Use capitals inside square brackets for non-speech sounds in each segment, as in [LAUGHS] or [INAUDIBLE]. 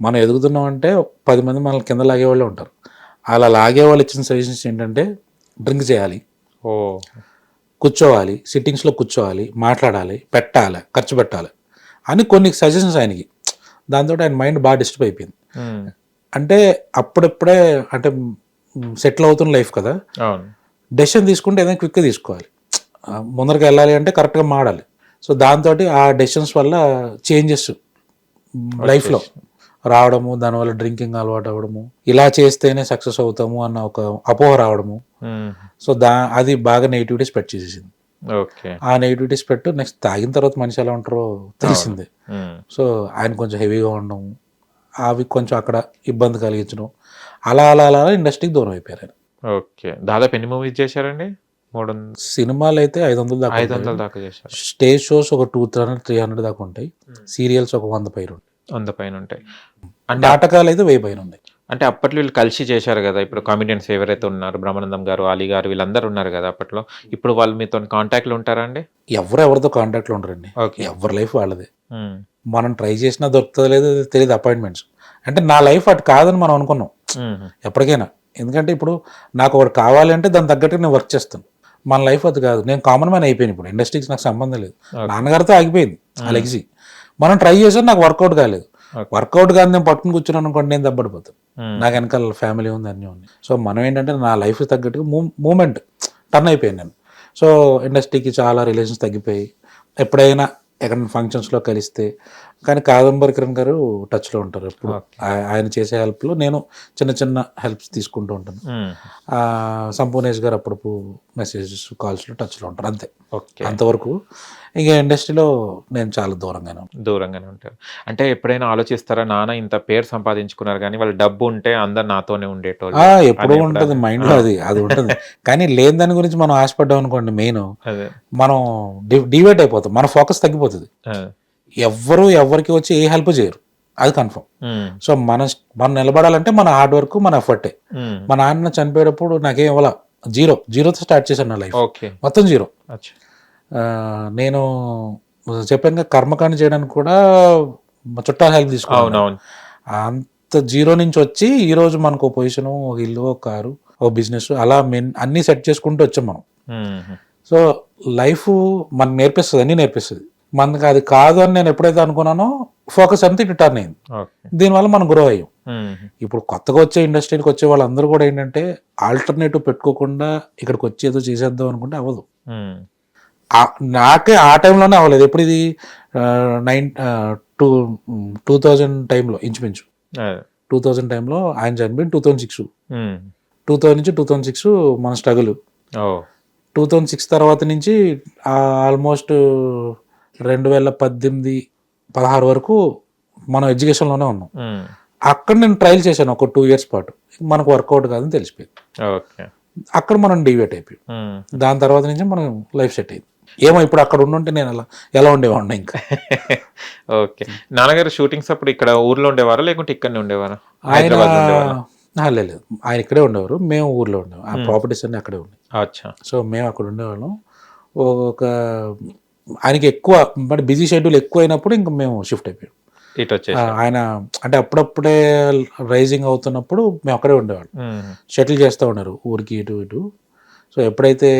మనం ఎదుగుతున్నాం అంటే పది మంది మనల్ని కింద లాగే వాళ్ళే ఉంటారు. అలా లాగే వాళ్ళు ఇచ్చిన సజెషన్స్ ఏంటంటే డ్రింక్ చేయాలి. ఓ. కూర్చోవాలి సిట్టింగ్స్లో కూర్చోవాలి మాట్లాడాలి పెట్టాలి ఖర్చు పెట్టాలి అని కొన్ని సజెషన్స్ ఆయనకి. దాంతో ఆయన మైండ్ బాగా డిస్టర్బ్ అయిపోయింది. అంటే అప్పుడప్పుడే అంటే సెటిల్ అవుతున్న లైఫ్ కదా. డెసిషన్ తీసుకుంటే ఏదైనా క్విక్గా తీసుకోవాలి. ముందరికి వెళ్ళాలి అంటే కరెక్ట్గా మాడాలి సో దాంతో ఆ డెసిషన్స్ వల్ల చేంజెస్ లైఫ్లో రావడము దానివల్ల డ్రింకింగ్ అలవాటు అవ్వడము ఇలా చేస్తేనే సక్సెస్ అవుతాము అన్న ఒక అపోహ రావడము. సో దా అది బాగా నెగిటివిటీ స్ప్రెడ్ చేసేసింది. ఓకే. ఆ నెగిటివిటీ స్ప్రెడ్ నెక్స్ట్ తాగిన తర్వాత మనిషి ఎలా ఉంటారో తెలిసిందే. సో ఆయన కొంచెం హెవీగా ఉండడం అవి కొంచెం అక్కడ ఇబ్బంది కలిగించడం అలా అలా అలా ఇండస్ట్రీకి దూరం అయిపోయారు ఆయన. ఓకే. దాదాపు ఎన్ని మూవీస్ చేశారండి? మూడు సినిమాలు అయితే ఐదు వందల దాకా ఐదు. వందల దాకా చేశారు. స్టేజ్ షోస్ ఒక టూ హండ్రెడ్ త్రీ హండ్రెడ్ దాకా ఉంటాయి. సీరియల్స్ ఒక వంద ఉంటాయి. వంద పైన ఉంటాయి అంటే నాటకాలు అయితే వెయ్యి పైన ఉన్నాయి అంటే అప్పట్లో వీళ్ళు కలిసి చేశారు కదా ఇప్పుడు కామెడియన్స్ ఎవరైతే ఉన్నారు బ్రహ్మానందం గారు అలీ గారు వీళ్ళందరూ ఉన్నారు కదా అప్పట్లో. ఇప్పుడు వాళ్ళు మీతో కాంటాక్ట్లు ఉంటారా అండి? ఎవరు ఎవరితో కాంటాక్ట్లో ఉండరండి. ఓకే. ఎవరి లైఫ్ వాళ్ళదే. ఉమ్, మనం ట్రై చేసినా దొరుకుతుందో లేదో తెలియదు అపాయింట్మెంట్స్. అంటే నా లైఫ్ అటు కాదని మనం అనుకున్నాం. ఉమ్, ఎప్పటికైనా. ఎందుకంటే ఇప్పుడు నాకు ఒకటి కావాలి అంటే దాని తగ్గట్టుగా నేను వర్క్ చేస్తాను. మన లైఫ్ అది కాదు. నేను కామన్ మ్యాన్ అయిపోయాను ఇప్పుడు. ఇండస్ట్రీకి నాకు సంబంధం లేదు. నాన్నగారితో ఆగిపోయింది. ఆ లెగ్జీ మనం ట్రై చేసాం నాకు వర్కౌట్ కాలేదు. వర్కౌట్ కాదు నేను పట్టుకుని కూర్చున్నాను అనుకోండి నేను దెబ్బడిపోతాను ఉమ్, నాకు వెనకాల ఫ్యామిలీ ఉంది అన్నీ ఉన్నాయి. సో మనం ఏంటంటే నా లైఫ్ తగ్గట్టుగా మూమెంట్ టర్న్ అయిపోయాను నేను. సో ఇండస్ట్రీకి చాలా రిలేషన్స్ తగ్గిపోయి ఎప్పుడైనా ఎక్కడైనా ఫంక్షన్స్లో కలిస్తే కానీ కాదంబరి కిరణ్ గారు టచ్లో ఉంటారు. ఎప్పుడు ఆయన చేసే హెల్ప్లో నేను చిన్న చిన్న హెల్ప్స్ తీసుకుంటూ ఉంటాను. సంపూర్ణేష్ గారు అప్పుడప్పుడు మెసేజెస్ కాల్స్లో టచ్లో ఉంటారు అంతే. ఓకే. అంతవరకు ఇక ఇండస్ట్రీలో నేను చాలా దూరంగానే దూరంగానే ఉంటారు. అంటే ఎప్పుడైనా ఆలోచిస్తారా నాన్న ఇంత పేరు సంపాదించుకున్నారు కానీ వాళ్ళ డబ్బు ఉంటే అందరు నాతోనే ఉండేటోళ్ళు ఎప్పుడూ ఉంటుంది మైండ్లో అది అది ఉంటుంది. [LAUGHS] కానీ లేని దాని గురించి మనం ఆశపడ్డాం అనుకోండి మెయిన్ అదే. మనం డివేట్ అయిపోతాం. మన ఫోకస్ తగ్గిపోతుంది. అదే. ఎవ్వరు ఎవరికి వచ్చి ఏ హెల్ప్ చేయరు. అది కన్ఫర్మ్. సో మన మనం నిలబడాలంటే మన హార్డ్ వర్క్ మన ఎఫర్టే. మా నాన్న చనిపోయేటప్పుడు నాకేం ఇవ్వాల? జీరో. జీరోతో స్టార్ట్ చేశాను నా లైఫ్. మొత్తం జీరో. నేను చెప్పాను కర్మకాండ చేయడానికి కూడా చుట్టాల హెల్ప్ తీసుకున్నాను. అంత జీరో నుంచి వచ్చి ఈ రోజు మనకు పొజిషన్ ఒక ఇల్లు ఒక కారు ఒక బిజినెస్ అలా మెన్ అన్ని సెట్ చేసుకుంటూ వచ్చాం మనం. సో లైఫ్ మనకు నేర్పిస్తుంది అన్ని నేర్పిస్తుంది. మనకి అది కాదు అని నేను ఎప్పుడైతే అనుకున్నానో ఫోకస్ అంతా ఇటు టర్న్ అయింది. దీనివల్ల మనం గ్రో అయ్యాం. ఇప్పుడు కొత్తగా వచ్చే ఇండస్ట్రీకి వచ్చే వాళ్ళందరూ కూడా ఏంటంటే ఆల్టర్నేటివ్ పెట్టుకోకుండా ఇక్కడికి వచ్చి ఏదో చేసేద్దాం అనుకుంటే అవ్వదు. నాకే ఆ టైంలోనే అవ్వలేదు. ఎప్పుడు ఇది? నైన్ టూ టూ థౌజండ్ టైంలో ఇంచుమించు. టూ థౌజండ్ టైంలో ఆయన చనిపోయింది two thousand six. Two thousand నుంచి టూ థౌజండ్ సిక్స్ మన స్ట్రగుల్ టూ థౌజండ్ సిక్స్ తర్వాత నుంచి ఆల్మోస్ట్ రెండు వేల పద్దెనిమిది పదహారు వరకు మనం ఎడ్యుకేషన్లోనే ఉన్నాం. అక్కడ నేను ట్రయల్ చేశాను ఒక టూ ఇయర్స్ పాటు. మనకు వర్కౌట్ కాదని తెలిసిపోయింది. ఓకే. అక్కడ మనం డివేట్ అయిపోయాం. దాని తర్వాత నుంచి మనం లైఫ్ సెట్ అయింది. ఏమో ఇప్పుడు అక్కడ ఉండుంటే నేను అలా ఎలా ఉండేవాడిని ఇంకా. [LAUGHS] ఓకే. నాన్నగారు షూటింగ్స్ అప్పుడు ఇక్కడ ఊర్లో ఉండేవారా లేకుంటే ఇక్కడనే ఉండేవారా? ఆయన లేదు. ఆయన ఇక్కడే ఉండేవారు మేము ఊర్లో ఉండేవారు. ఆ ప్రాపర్టీస్ అన్ని అక్కడే ఉన్నాయి అచ్చా. సో మేము అక్కడ ఉండేవాళ్ళం. ఒక ఆయనకి ఎక్కువ బట్ బిజీ షెడ్యూల్ ఎక్కువ అయినప్పుడు ఇంకా మేము షిఫ్ట్ అయిపోయాం. ఆయన అంటే అప్పుడప్పుడే రైజింగ్ అవుతున్నప్పుడు మేము అక్కడే ఉండేవాళ్ళం. షటిల్ చేస్తూ ఉన్నారు ఊరికి ఇటు ఇటు. సో ఎప్పుడైతే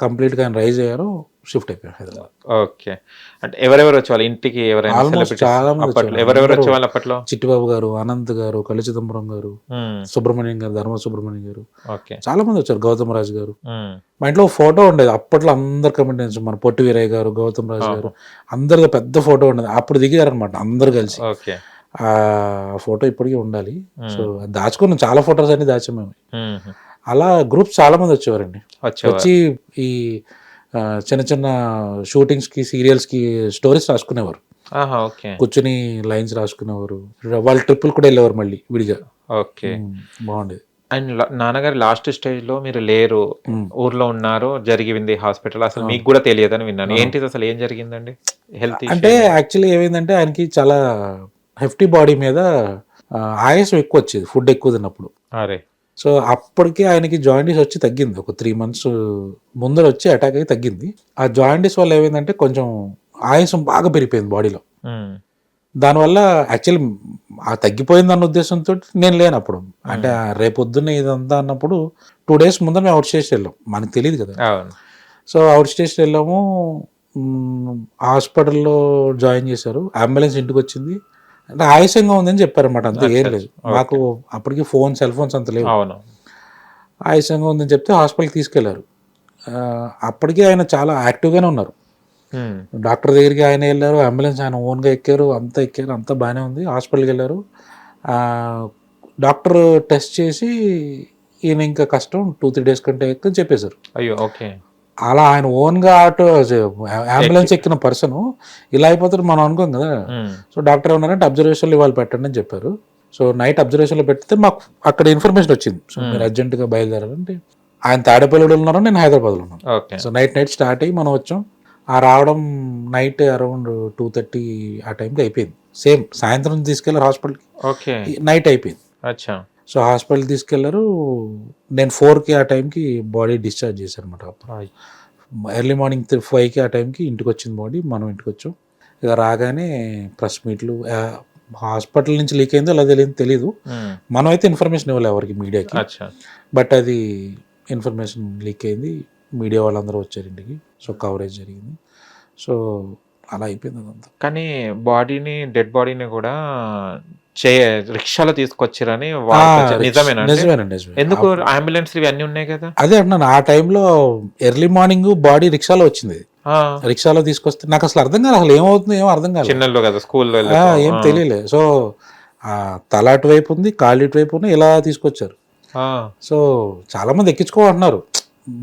కంప్లీట్గా ఆయన రైజ్ అయ్యారో షిఫ్ట్ అయిపోయాం హైదరాబాద్. ఓకే. అంటే ఎవరెవరు వచ్చేవాళ్ళు? ఇంటికి ఎవరైనా? చాలా మంది అప్పట్లో. ఎవరెవరు వచ్చేవాళ్ళు అప్పట్లో? చిట్టిబాబు గారు అనంత్ గారు కళ్ళు చిదంబరం గారు సుబ్రహ్మణ్యం గారు ధర్మ సుబ్రహ్మణ్యం గారు. ఓకే. చాలా మంది వచ్చారు. గౌతమ్ రాజు గారు. మా ఇంట్లో ఫోటో ఉండేది. అప్పట్లో అందరు కమిటెన్స్ మన పొట్టి వీరయ్య గారు గౌతమ్ రాజు గారు. అందరిది పెద్ద ఫోటో ఉండేది. అప్పుడు దిగారనమాట అందరు కలిసి. ఓకే. ఆ ఫోటో ఇప్పటికీ ఉండాలి. సో దాచుకున్నాం. చాలా ఫొటోస్ అన్ని దాచాం మేము. అలా గ్రూప్స్ చాలా మంది వచ్చేవారండి. వచ్చేవారు. వచ్చి ఈ చిన్న చిన్న షూటింగ్స్కి సీరియల్స్కి స్టోరీస్ రాసుకునేవారు కూర్చుని లైన్స్ రాసుకునేవారు. వాళ్ళ ట్రిప్పులు కూడా వెళ్ళేవారు మళ్ళీ విడిగా. ఓకే. బాగుండేది. అండ్ నాన్నగారు లాస్ట్ స్టేజ్లో మీరు లేరు. ఊర్లో ఉన్నారు జరిగింది హాస్పిటల్. అసలు మీకు కూడా తెలియదని విన్నాను. ఏంటిది అసలు? ఏం జరిగిందండి? హెల్త్ అంటే యాక్చువల్లీ ఏమైందంటే ఆయనకి చాలా హెఫ్టీ బాడీ మీద ఆయాసం ఎక్కువ వచ్చేది. ఫుడ్ ఎక్కువ తిన్నప్పుడు. అరే. సో అప్పటికి ఆయనకి జాయింటీస్ వచ్చి తగ్గింది. ఒక త్రీ మంత్స్ ముందర వచ్చి అటాక్ అయ్యి తగ్గింది. ఆ జాయింటీస్ వల్ల ఏమైందంటే కొంచెం ఆయాసం బాగా పెరిగిపోయింది బాడీలో. దానివల్ల యాక్చువల్లీ ఆ తగ్గిపోయింది అన్న ఉద్దేశంతో నేను లేను అప్పుడు. అంటే రేపొద్దున్న ఇదంతా అన్నప్పుడు టూ డేస్ ముందర మేము అవుట్ స్టేషన్ వెళ్ళాం. మనకు తెలియదు కదా. సో అవుట్ స్టేషన్ వెళ్ళాము. హాస్పిటల్లో జాయిన్ చేశారు. అంబులెన్స్ ఇంటికి వచ్చింది. అంటే ఆయాసంగా ఉందని చెప్పారన్నమాట. అంతే ఏం లేదు. మాకు అప్పటికి ఫోన్ సెల్ ఫోన్స్ అంత లేవు. అవును. ఆయాసంగా ఉందని చెప్తే హాస్పిటల్కి తీసుకెళ్ళారు. అప్పటికి ఆయన చాలా యాక్టివ్గానే ఉన్నారు. ఉమ్. డాక్టర్ దగ్గరికి ఆయన వెళ్ళారు అంబులెన్స్ ఆయన ఓన్గా ఎక్కారు అంతా ఎక్కారు అంతా బాగానే ఉంది. హాస్పిటల్కి వెళ్ళారు. డాక్టర్ టెస్ట్ చేసి ఈయన ఇంకా కష్టం టూ త్రీ డేస్ కంటే ఎక్కువ చెప్పేశారు. అయ్యో ఓకే. అలా ఆయన ఓన్గా ఆటో అంబులెన్స్ ఎక్కిన పర్సన్ ఇలా అయిపోతారు మనం అనుకోం కదా. సో డాక్టర్ ఏమన్నారంటే అబ్జర్వేషన్లో ఇవాళ పెట్టండి అని చెప్పారు. సో నైట్ అబ్జర్వేషన్లో పెడితే మాకు అక్కడ ఇన్ఫర్మేషన్ వచ్చింది. సో మీరు అర్జెంటుగా బయలుదేరాలంటే ఆయన తాడేపల్లిలో ఉన్నారు నేను హైదరాబాద్లో ఉన్నాను. సో నైట్ నైట్ స్టార్ట్ అయ్యి మనం వచ్చాం. ఆ రావడం నైట్ అరౌండ్ టూ థర్టీ ఆ టైంకి అయిపోయింది. సేమ్ సాయంత్రం తీసుకెళ్ళారు హాస్పిటల్కి ఓకే. నైట్ అయిపోయింది. సో హాస్పిటల్ తీసుకెళ్ళారు. నేను ఫోర్కి ఆ టైంకి బాడీ డిశ్చార్జ్ చేశారు అనమాట. ఎర్లీ మార్నింగ్ ఫైవ్కి ఆ టైంకి ఇంటికి వచ్చింది బాడీ మనం ఇంటికి వచ్చాం ఇక రాగానే ప్రెస్ మీట్లు హాస్పిటల్ నుంచి లీక్ అయిందో అలా తెలియదు తెలీదు. ఉమ్. మనం అయితే ఇన్ఫర్మేషన్ ఇవ్వాలి ఎవరికి మీడియాకి. బట్ అది ఇన్ఫర్మేషన్ లీక్ అయింది. మీడియా వాళ్ళందరూ వచ్చారు ఇంటికి. సో కవరేజ్ జరిగింది. సో అలా అయిపోయింది అదంతా. కానీ బాడీని డెడ్ బాడీని కూడా చే రిక్షాలో తీసుకొచ్చిరని? నిజమేనండి ఎందుకు అంబులెన్స్ ఇవన్నీ ఉన్నాయి కదా? అదే అంటున్నాను ఆ టైంలో ఎర్లీ మార్నింగ్ బాడీ రిక్షాలో వచ్చింది. రిక్షాలో తీసుకొస్తే నాకు అసలు అర్థం కాదు అసలు ఏమవుతుందో ఏమో అర్థం కాలేదు. చిన్నల్లో కదా స్కూల్లో ఏం తెలియలే. సో ఆ, తల అటువైపు ఉంది కాళ్ళు ఇటువైపు ఉంది ఇలా తీసుకొచ్చారు. సో చాలా మంది ఎక్కించుకోమంటున్నారు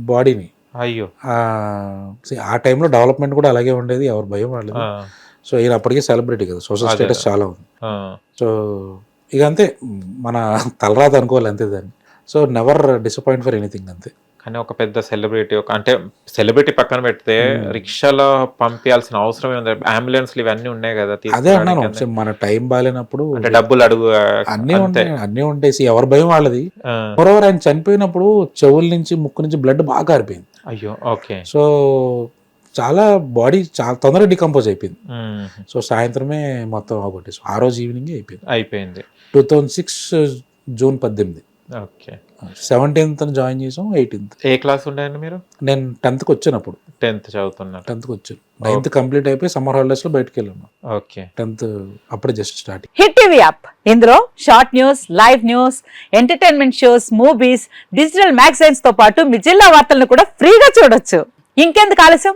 బాడీని. అయ్యో. ఆ టైంలో డెవలప్మెంట్ కూడా అలాగే ఉండేది ఎవరు భయం వాళ్ళది ఆ, సో ఈయన అప్పటికే సెలబ్రిటీ కదా సోషల్. స్టేటస్ చాలా ఉంది. సో ఇక అంతే మన తలరాత అనుకోవాలి అంతే దాన్ని. So never disappoint for anything అంతే. కానీ ఒక పెద్ద సెలబ్రిటీ ఒక అంటే సెలబ్రిటీ పక్కన పెడితే రిక్షాలో పంపించాల్సిన అవసరం ఉంది అంబులెన్స్లు ఇవన్నీ ఉన్నాయి కదా అదే అన్నాను. మన టైం బాగాలేనప్పుడు అంటే డబ్బులు అడుగు అన్నీ ఉంటాయి అన్నీ ఉంటాయి. ఎవరి భయం వాళ్ళది. మరోవర్ ఆయన చనిపోయినప్పుడు చెవుల నుంచి ముక్కు నుంచి బ్లడ్ బాగా కారిపోయింది అయ్యో ఓకే సో చాలా బాడీ చాలా తొందరగా డికంపోజ్ అయిపోయింది. సో సాయంత్రమే మొత్తం ఒకటి సో ఆ రోజు ఈవినింగ్ అయిపోయింది. అయిపోయింది. టూ థౌజండ్ సిక్స్ జూన్ పద్దెనిమిది. ఓకే. సెవెంటీన్త్ జాయిన్ చేసాం ఎయిటీన్త్. ఏ క్లాస్ ఉండండి మీరు? నేను టెన్త్కి వచ్చాను అప్పుడు టెన్త్ చదువుతున్నారు టెన్త్కి వచ్చాను. నైన్త్ కంప్లీట్ అయిపోయి సమ్మర్ హాలిడేస్లో బయటకు వెళ్ళాను ఓకే. టెన్త్ అప్పుడే just starting. Hit TV app. ఇందులో short news live news entertainment shows movies digital మ్యాగజైన్స్తో పాటు మీ జిల్లా వార్తలను కూడా ఫ్రీగా చూడొచ్చు. ఇంకెందుకు ఆలస్యం?